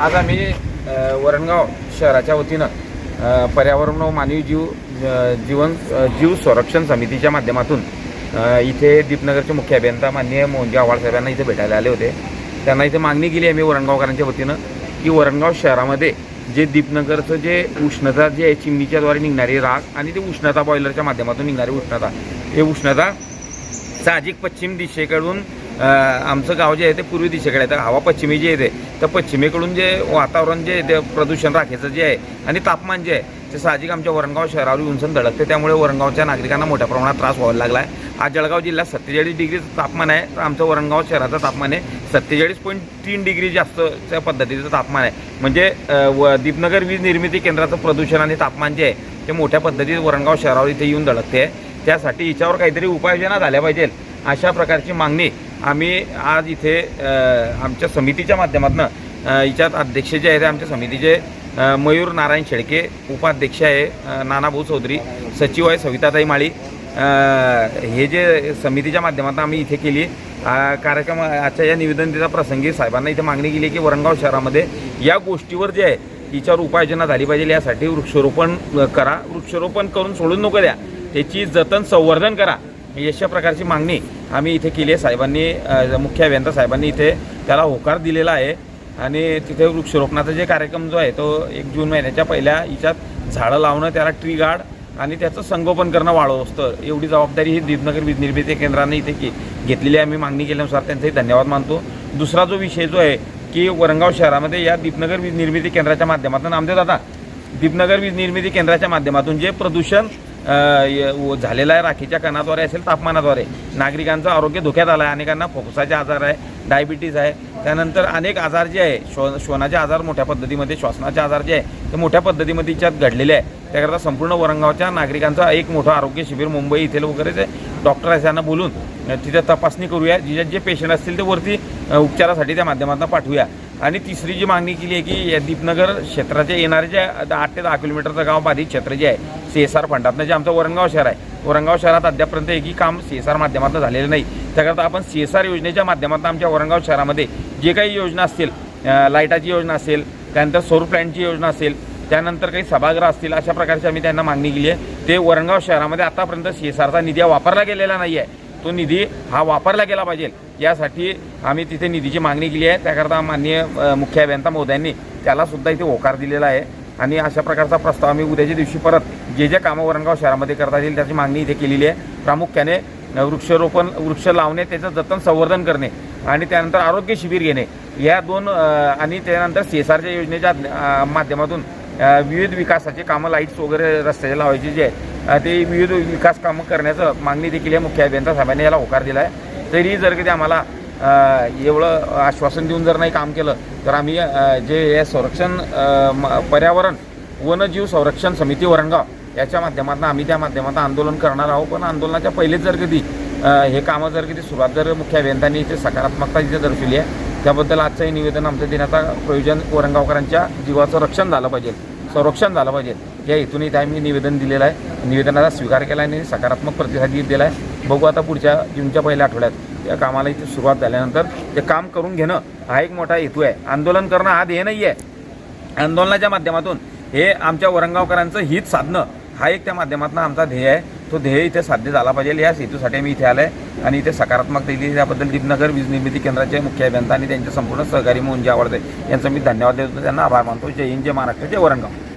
आज आम्ही वरणगाव शहराच्या वतीनं पर्यावरण व मानवी जीव जीवन जीव संरक्षण समितीच्या माध्यमातून इथे दीपनगरचे मुख्य अभियंता माननीय मोहनजी आव्हाड साहेबांना इथे भेटायला आले होते. त्यांना इथे मागणी केली आम्ही वरणगावकरांच्या वतीनं की वरणगाव शहरामध्ये जे दीपनगरचं जे उष्णता जे आहे चिमणीच्याद्वारे निघणारी राग आणि ते उष्णता बॉयलरच्या माध्यमातून निघणारी उष्णता हे उष्णता साहजिक पश्चिम दिशेकडून आमचं गाव जे आहे ते पूर्वी दिशेकडे आहे. तर हवा पश्चिमी जी येते तर पश्चिमेकडून जे वातावरण जे ते प्रदूषण राखेचं जे आहे आणि तापमान जे आहे ते साहजिक आमच्या वरणगाव शहरावर उंचन धडकते त्यामुळे वरणगावच्या नागरिकांना मोठ्या प्रमाणात त्रास व्हायला लागला आहे आज जळगाव जिल्ह्यात सत्तेचाळीस डिग्रीचं तापमान आहे. तर आमचं वरणगाव शहराचं तापमान आहे. सत्तेचाळीस पॉईंट तीन डिग्री जास्तच्या पद्धतीचं तापमान आहे. म्हणजे व दीपनगर वीज निर्मिती केंद्राचं प्रदूषण आणि तापमान जे आहे ते मोठ्या पद्धतीत वरणगाव शहरावर इथे येऊन धडकते त्यासाठी हिच्यावर काहीतरी उपाययोजना झाल्या पाहिजेत. अशा प्रकारची मागणी आम्ही आज इथे आमच्या समितीच्या माध्यमातून हिच्यात अध्यक्ष जे आहेत आमच्या समितीचे मयूर नारायण शेळके उपाध्यक्ष आहे नानाभाऊ चौधरी सचिव आहे सविताताई माळी. हे जे समितीच्या माध्यमातून आम्ही इथे केली कार्यक्रम आजच्या या निवेदनतेचा प्रसंगी साहेबांना इथे मागणी केली की वरणगाव शहरामध्ये या गोष्टीवर जे आहे हिच्यावर उपाययोजना झाली पाहिजे यासाठी वृक्षारोपण करा. वृक्षारोपण करून सोडून नको द्या. त्याची जतन संवर्धन करा. अशा प्रकारची मागणी आम्ही इथे केली आहे. साहेबांनी मुख्य अभियंता साहेबांनी इथे त्याला होकार दिलेला आहे. आणि तिथे वृक्षरोपणाचा जे कार्यक्रम जो आहे तो एक जून महिन्याच्या पहिल्या हिच्यात झाडं लावणं त्याला ट्री गार्ड आणि त्याचं संगोपन करणं वाढव असतं. एवढी जबाबदारी ही दीपनगर वीज निर्मिती केंद्राने इथे के घेतलेली आम्ही मागणी केल्यानुसार त्यांचाही धन्यवाद मानतो. दुसरा जो विषय जो आहे की वरंगाव शहरामध्ये या दीपनगर वीज निर्मिती केंद्राच्या माध्यमातून आमचे दादा दीपनगर वीज निर्मिती केंद्राच्या माध्यमातून जे प्रदूषण झालेला आहे राखीच्या कणाद्वारे असेल तापमानाद्वारे. नागरिकांचं आरोग्य धोक्यात आलं आहे अनेकांना फोकसाचे आजार आहे डायबिटीज आहे. त्यानंतर अनेक आजार जे आहे श्व श्वनाचे आजार मोठ्या पद्धतीमध्ये श्वसनाचे आजार जे आहे ते मोठ्या पद्धतीमध्ये त्यात घडलेले आहे. त्याकरता संपूर्ण वरणगावच्या नागरिकांचं एक मोठं आरोग्य शिबिर मुंबई इथे वगैरे जे डॉक्टर आहे त्यांना बोलून अ, तिथे तपासणी करूया. जिच्यात जे पेशंट असतील ते वरती उपचारासाठी त्या माध्यमातून पाठवूया. आणि तिसरी जी मागणी केली आहे की या दीपनगर क्षेत्राचे येणारे जे आठ ते दहा किलोमीटरचं गाव बाधित क्षेत्र जे आहे सी एस आर फंडातनं जे म्हणजे आमचं वरणगाव शहर आहे. वरणगाव शहरात अद्यापर्यंत एकही काम सी एस आर माध्यमातून झालेलं नाही. त्याकरता आपण सी एस आर योजनेच्या माध्यमातून आमच्या वरणगाव शहरामध्ये जे काही योजना असतील लाईटाची योजना असेल त्यानंतर सौर प्लॅन्टची योजना असेल त्यानंतर काही सभागृह असतील अशा प्रकारची आम्ही त्यांना मागणी केली आहे. ते वरणगाव शहरामध्ये आतापर्यंत सी एस आरचा निधी वापरला गेलेला नाही आहे तो निधी हा वापरला गेला पाहिजे. यासाठी आम्ही तिथे निधीची मागणी केली आहे. त्याकरता माननीय मुख्य अभियंता महोदयांनी त्यालासुद्धा इथे होकार दिलेला आहे. आणि अशा प्रकारचा प्रस्ताव आम्ही उद्याच्या दिवशी परत जे जे कामं वरणगाव शहरामध्ये करता येईल त्याची मागणी इथे केलेली आहे. प्रामुख्याने वृक्षरोपण वृक्ष लावणे त्याचं जतन संवर्धन करणे आणि त्यानंतर आरोग्य शिबिर घेणे. या दोन आणि त्यानंतर सी एस आरच्या योजनेच्या माध्यमातून विविध विकासाचे कामं लाईट्स वगैरे रस्त्याचे लावायचे जे आहे ते विविध विकास कामं करण्याचं मागणी देखील या मुख्य अभियंता साहेबांनी याला होकार दिला आहे तरी जर कधी आम्हाला एवढं आश्वासन देऊन जर नाही काम केलं तर आम्ही जे हे संरक्षण म- पर्यावरण वनजीव संरक्षण समिती वरणगाव याच्या माध्यमातून आम्ही त्या माध्यमातून आंदोलन करणार आहोत. पण आंदोलनाच्या पहिलेच जर कधी हे कामं जर कधी सुरुवात जर मुख्य अभियंत्यांनी इथे सकारात्मकता इथे दर्शवली आहे त्याबद्दल आजचं हे निवेदन आमचं देण्याचा प्रयोजन वरणगावकरांच्या जीवाचं रक्षण झालं पाहिजे संरक्षण झालं पाहिजे. या हेतून इथे आम्ही निवेदन दिलेलं आहे. निवेदनाचा स्वीकार केला आणि सकारात्मक प्रतिसाद दिला आहे बघू आता पुढच्या जूनच्या पहिल्या आठवड्यात या कामाला इथे सुरुवात झाल्यानंतर ते काम करून घेणं हा एक मोठा हेतू आहे. आंदोलन करणं हा ध्येय नाही आहे आंदोलनाच्या माध्यमातून हे आमच्या वरंगावकरांचं हित साधणं हा एक त्या माध्यमातून आमचा ध्येय आहे. तो ध्येय इथे साध्य झाला पाहिजे. या हेतूसाठी मी इथे आलो आहे आणि इथे सकारात्मक दिली त्याबद्दल दीपनगर वीज निर्मिती केंद्राचे मुख्य अभियंता आणि त्यांचे संपूर्ण सहकारी मोहन जे आवडते यांचं मी धन्यवाद देतो. त्यांना आभार मानतो. जय हिंद जय महाराष्ट्र जय वरणगाव